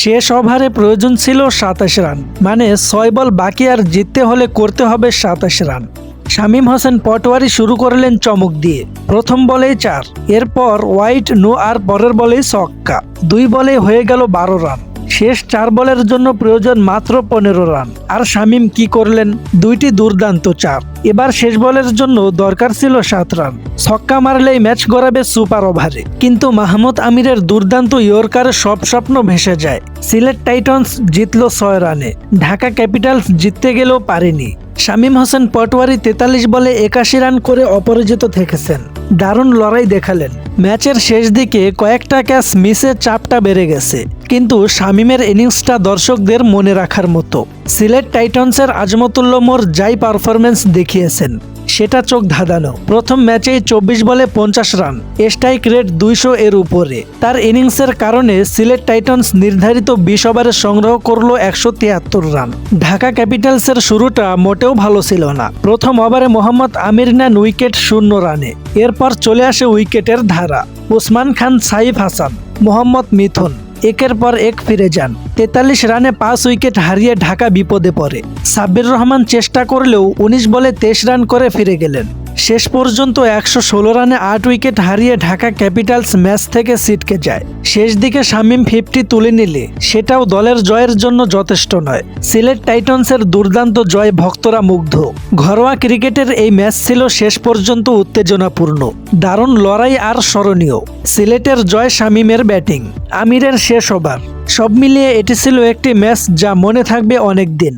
শেষ ওভারে প্রয়োজন ছিল সাতাশ রান। মানে ছয় বল বাকি আর জিততে হলে করতে হবে সাতাশ রান। শামীম হোসেন পটওয়ারি শুরু করলেন চমক দিয়ে। প্রথম বলেই চার। এরপর হোয়াইট নো আর পরের বলেই ছক্কা। দুই বলে হয়ে গেল বারো রান। শেষ চার বলের জন্য প্রয়োজন মাত্র পনেরো রান। আর শামীম কি করলেন? দুইটি দুর্দান্ত চার। এবার শেষ বলের জন্য দরকার ছিল সাত রান। ছক্কা মারলেই ম্যাচ গড়াবে সুপার ওভারে। কিন্তু মাহমুদ আমিরের দুর্দান্ত ইয়র্কারে সব স্বপ্ন ভেসে যায়। সিলেট টাইটন্স জিতল ছয় রানে। ঢাকা ক্যাপিটালস জিততে গেলেও পারেনি। শামীম হোসেন পটওয়ারি তেতাল্লিশ বলে একাশি রান করে অপরাজিত থেকেছেন। দারুণ লড়াই দেখালেন। ম্যাচের শেষ দিকে কয়েকটা ক্যাচ মিসে চাপটা বেড়ে গেছে। কিন্তু শামীমের ইনিংসটা দর্শকদের মনে রাখার মতো। সিলেট টাইটন্সের আজমতুল্লমোর যাই পারফরমেন্স দেখিয়েছেন। সেটা চোখ ধাঁধানো। প্রথম ম্যাচেই চব্বিশ বলে পঞ্চাশ রান। স্ট্রাইক রেট দুইশো এর উপরে। তার ইনিংসের কারণে সিলেট টাইটন্স নির্ধারিত বিশ ওভারে সংগ্রহ করল একশো তিয়াত্তর রান। ঢাকা ক্যাপিটালসের শুরুটা মোটেও ভালো ছিল না। প্রথম ওভারে মোহাম্মদ আমির নেন উইকেট শূন্য রানে। এরপর চলে আসে উইকেটের ধারা। ওসমান খান, সাইফ হাসান, মোহাম্মদ মিথুন। একের পর এক ফিরে যান। তেতাল্লিশ রানে পাঁচ উইকেট হারিয়ে ঢাকা বিপদে পড়ে। সাব্বির রহমান চেষ্টা করলেও উনিশ বলে তেইশ রান করে ফিরে গেলেন। শেষ পর্যন্ত একশো ষোলো রানে আট উইকেট হারিয়ে ঢাকা ক্যাপিটালস ম্যাচ থেকে সিটকে যায়। শেষ দিকে শামীম ফিফটি তুলে নিলে, সেটাও দলের জয়ের জন্য যথেষ্ট নয়। সিলেট টাইটন্সের দুর্দান্ত জয় ভক্তরা মুগ্ধ। ঘরোয়া ক্রিকেটের এই ম্যাচ ছিল শেষ পর্যন্ত উত্তেজনাপূর্ণ। দারুণ লড়াই আর স্মরণীয়। সিলেটের জয় শামীমের ব্যাটিং। আমিরের শেষ ওভার। সব মিলিয়ে এটি ছিল একটি ম্যাচ যা মনে থাকবে অনেক দিন